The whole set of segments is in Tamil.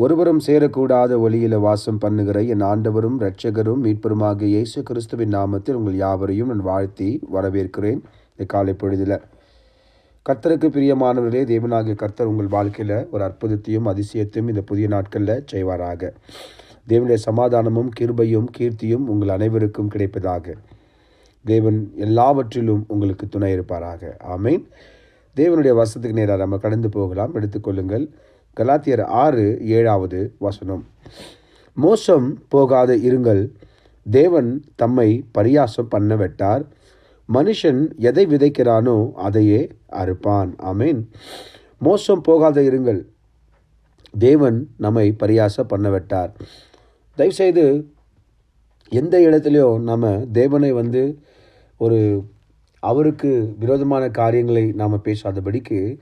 ஒருவரும் சேரக்கூடாத ஒளியில வாசம் பண்ணுகிற என் ஆண்டவரும் இரட்சகரும் மீட்பருமாகிய இயேசு கிறிஸ்துவின் நாமத்தில் உங்கள் யாவரையும் நான் வாழ்த்தி வரவேற்கிறேன். இந்த காலை பொழுதில் கர்த்தருக்கு பிரியமானவர்களே தேவனாகிய கர்த்தர் உங்கள் வாழ்க்கையில் ஒரு அற்புதத்தையும் அதிசயத்தையும் இந்த புதிய நாட்களில் செய்வாராக. தேவனுடைய சமாதானமும் கிருபையும் கீர்த்தியும் உங்கள் அனைவருக்கும் கிடைப்பதாக. தேவன் எல்லாவற்றிலும் உங்களுக்கு துணை இருப்பாராக. ஆமீன். தேவனுடைய வசத்துக்கு நேராக நம்ம கடந்து போகலாம். எடுத்துக்கொள்ளுங்கள். கலாத்தியர் ஆறு ஏழாவது வசனம். மோசம் போகாத இருங்கள். தேவன் தம்மை பரியாசம் பண்ண வெட்டார். மனுஷன் எதை விதைக்கிறானோ அதையே அறுப்பான். ஆமீன். மோசம் போகாத இருங்கள். தேவன் நம்மை பரியாச பண்ண விட்டார். தயவுசெய்து எந்த இடத்துலையோ நம்ம தேவனை வந்து ஒரு அவருக்கு விரோதமான காரியங்களை நாம் பேசாதபடிக்கு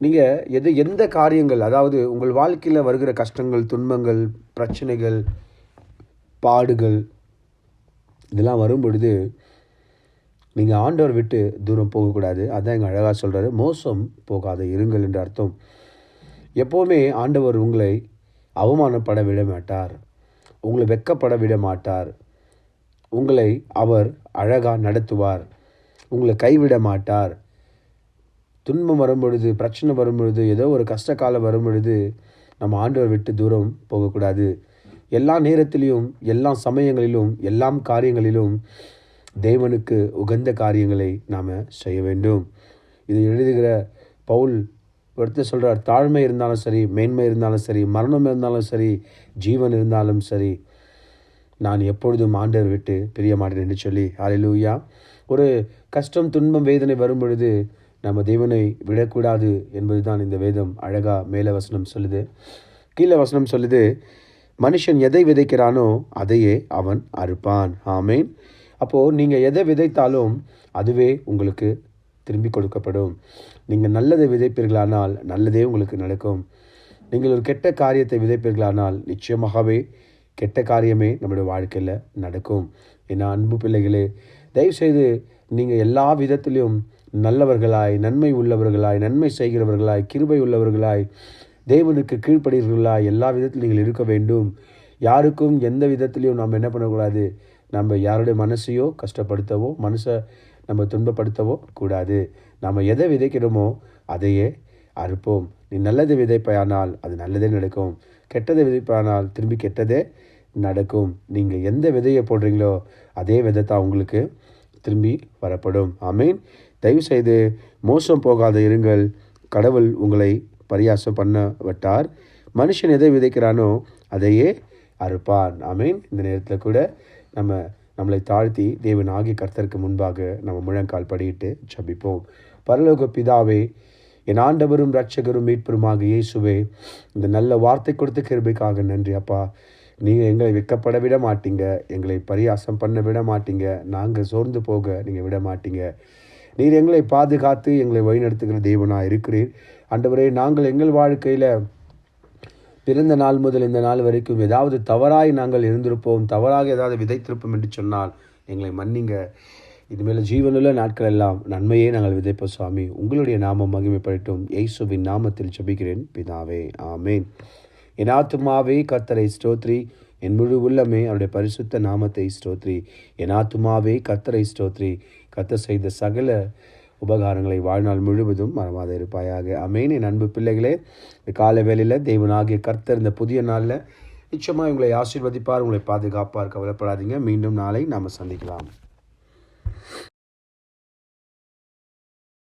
நீங்கள் எது எந்த காரியங்கள் அதாவது உங்கள் வாழ்க்கையில் வருகிற கஷ்டங்கள் துன்பங்கள் பிரச்சனைகள் பாடுகள் இதெல்லாம் வரும் பொழுது நீங்கள் ஆண்டவர் விட்டு தூரம் போகக்கூடாது. அதான் எங்கள் அழகாக சொல்கிறாரு மோசம் போகாத இருங்கள் என்று அர்த்தம். எப்போவுமே ஆண்டவர் உங்களை அவமானப்பட விட மாட்டார். உங்களை வெக்கப்பட விட மாட்டார். உங்களை அவர் அழகாக நடத்துவார். உங்களை கைவிட மாட்டார். துன்பம் வரும் பொழுது பிரச்சனை வரும்பொழுது ஏதோ ஒரு கஷ்ட காலம் வரும்பொழுது நம்ம ஆண்டவர் விட்டு தூரம் போகக்கூடாது. எல்லா நேரத்திலையும் எல்லா சமயங்களிலும் எல்லாம் காரியங்களிலும் தேவனுக்கு உகந்த காரியங்களை நாம் செய்ய வேண்டும். இது எழுதுகிற பவுல் ஒருத்தர் சொல்கிறார் தாழ்மை இருந்தாலும் சரி மேன்மை இருந்தாலும் சரி மரணம் இருந்தாலும் சரி ஜீவன் இருந்தாலும் சரி நான் எப்பொழுதும் ஆண்டவர் விட்டு பிரிய மாட்டேன் என்று சொல்லி அலையிலூயா ஒரு கஷ்டம் துன்பம் வேதனை வரும் பொழுது நம்ம தேவனை விடக்கூடாது என்பது தான் இந்த வேதம் அழகாக மேலே வசனம் சொல்லுது. கீழே வசனம் சொல்லுது மனுஷன் எதை விதைக்கிறானோ அதையே அவன் அறுப்பான். ஆமேன். அப்போது நீங்கள் எதை விதைத்தாலும் அதுவே உங்களுக்கு திரும்பி கொடுக்கப்படும். நீங்கள் நல்லதை விதைப்பீர்களானால் நல்லதே உங்களுக்கு நடக்கும். நீங்கள் ஒரு கெட்ட காரியத்தை விதைப்பீர்களானால் நிச்சயமாகவே கெட்ட காரியமே நம்முடைய வாழ்க்கையில் நடக்கும். ஏன்னா அன்பு பிள்ளைகளே தயவுசெய்து நீங்கள் எல்லா விதத்துலேயும் நல்லவர்களாய் நன்மை உள்ளவர்களாய் நன்மை செய்கிறவர்களாய் கிருபை உள்ளவர்களாய் தேவனுக்கு கீழ்ப்படுகிறவர்களாய் எல்லா விதத்திலும் நீங்கள் இருக்க வேண்டும். யாருக்கும் எந்த விதத்துலேயும் நாம் என்ன பண்ணக்கூடாது? நம்ம யாருடைய மனசையோ கஷ்டப்படுத்தவோ மனசை நம்ம துன்பப்படுத்தவோ கூடாது. நாம் எதை விதைக்கிறோமோ அதையே அறுப்போம். நீ நல்லதை விதைப்பானால் அது நல்லதே நடக்கும். கெட்டதை விதைப்பானால் திரும்பி கெட்டதே நடக்கும். நீங்கள் எந்த விதையை போடுறீங்களோ அதே விதை தான் உங்களுக்கு திரும்பி வரப்படும். ஐ மீன் தயவுசெய்து மோசம் போகாத இருங்கள். கடவுள் உங்களை பரியாசம் பண்ண விட்டார் மனுஷன் எதை விதைக்கிறானோ அதையே அறுப்பான். ஆமீன். இந்த நேரத்தில் கூட நம்ம நம்மளை தாழ்த்தி தேவன் ஆகிய கர்த்தருக்கு முன்பாக நம்ம முழங்கால் படியிட்டு ஜபிப்போம். பரலோக பிதாவே என் ஆண்டவரும் ரட்சகரும் மீட்பருமாக இயேசுவே இந்த நல்ல வார்த்தை கொடுத்த கிருபைக்காக நன்றி அப்பா. நீங்கள் எங்களை விற்கப்பட விட மாட்டீங்க. எங்களை பரியாசம் பண்ண விட மாட்டீங்க. நாங்கள் சோர்ந்து போக நீங்கள் விட மாட்டீங்க. நீர் எங்களை பாதுகாத்து எங்களை வழிநடத்துகிற தெய்வனாக இருக்கிறீர். ஆண்டவரே நாங்கள் எங்கள் வாழ்க்கையில் பிறந்த நாள் முதல் இந்த நாள் வரைக்கும் ஏதாவது தவறாய் நாங்கள் இருந்திருப்போம் தவறாக ஏதாவது விதைத்திருப்போம் என்று சொன்னால் எங்களை மன்னிங்க. இனிமேல் ஜீவனுள்ள நாட்கள் எல்லாம் நன்மையே நாங்கள் விதைப்போம் சுவாமி. உங்களுடைய நாமம் மகிமைப்படட்டும். எய்சுவின் நாமத்தில் ஜபிக்கிறேன் பிதாவே. ஆமேன். என் ஆத்துமாவே கத்தரை ஸ்தோத்ரி. என் முழு உள்ளமே அவருடைய பரிசுத்த நாமத்தை ஸ்தோத்ரி என் ஆத்துமாவே கத்தரை ஸ்தோத்ரி கத்த செய்த சகல உபகாரங்களை வாழ்நாள் முழுவதும் மறவாத இருப்பாயாக. அமேன் என் அன்பு பிள்ளைகளே இந்த கால வேளையில் தெய்வனாகிய கர்த்தர் இந்த புதிய நாளில் நிச்சயமாக உங்களை ஆசீர்வதிப்பார் உங்களை பாதுகாப்பார் கவலைப்படாதீங்க. மீண்டும் நாளை நாம் சந்திக்கலாம்.